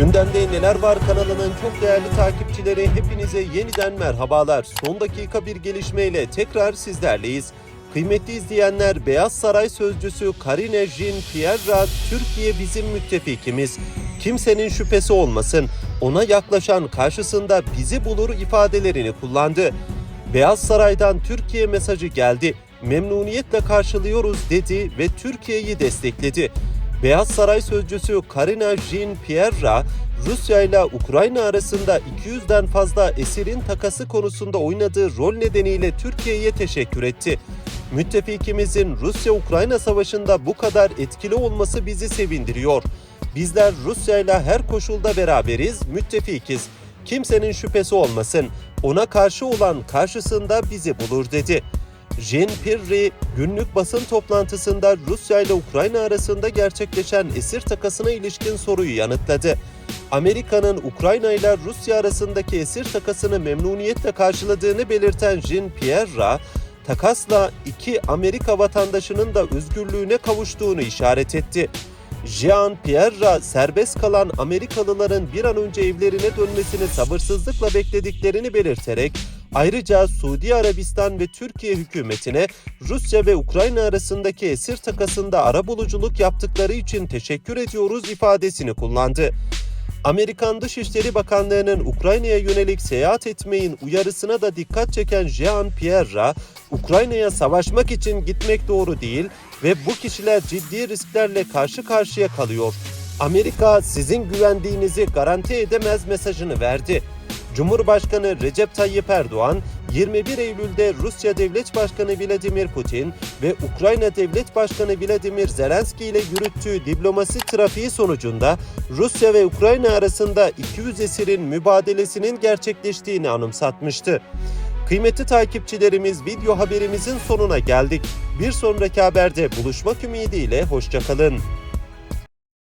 Gündemde Neler Var kanalının çok değerli takipçileri hepinize yeniden merhabalar. Son dakika bir gelişmeyle tekrar sizlerleyiz. Kıymetli izleyenler Beyaz Saray Sözcüsü Karine Jean-Pierre Türkiye bizim müttefikimiz. Kimsenin şüphesi olmasın. Ona yaklaşan karşısında bizi bulur ifadelerini kullandı. Beyaz Saray'dan Türkiye mesajı geldi. Memnuniyetle karşılıyoruz dedi ve Türkiye'yi destekledi. Beyaz Saray sözcüsü Karina Jean-Pierre, Rusya ile Ukrayna arasında 200'den fazla esirin takası konusunda oynadığı rol nedeniyle Türkiye'ye teşekkür etti. Müttefikimizin Rusya-Ukrayna savaşında bu kadar etkili olması bizi sevindiriyor. Bizler Rusya ile her koşulda beraberiz, müttefikiz. Kimsenin şüphesi olmasın. Ona karşı olan karşısında bizi bulur dedi. Jean Pirri günlük basın toplantısında Rusya ile Ukrayna arasında gerçekleşen esir takasına ilişkin soruyu yanıtladı. Amerika'nın Ukrayna ile Rusya arasındaki esir takasını memnuniyetle karşıladığını belirten Jean Pierre, takasla iki Amerika vatandaşının da özgürlüğüne kavuştuğunu işaret etti. Jean Pierre serbest kalan Amerikalıların bir an önce evlerine dönmesini sabırsızlıkla beklediklerini belirterek ayrıca Suudi Arabistan ve Türkiye hükümetine Rusya ve Ukrayna arasındaki esir takasında arabuluculuk yaptıkları için teşekkür ediyoruz ifadesini kullandı. Amerikan Dışişleri Bakanlığı'nın Ukrayna'ya yönelik seyahat etmeyin uyarısına da dikkat çeken Jean Pierre, Ukrayna'ya savaşmak için gitmek doğru değil ve bu kişiler ciddi risklerle karşı karşıya kalıyor. Amerika sizin güvendiğinizi garanti edemez mesajını verdi. Cumhurbaşkanı Recep Tayyip Erdoğan 21 Eylül'de Rusya Devlet Başkanı Vladimir Putin ve Ukrayna Devlet Başkanı Vladimir Zelenski ile yürüttüğü diplomasi trafiği sonucunda Rusya ve Ukrayna arasında 200 esirin mübadelesinin gerçekleştiğini anımsatmıştı. Kıymetli takipçilerimiz video haberimizin sonuna geldik. Bir sonraki haberde buluşmak ümidiyle hoşçakalın.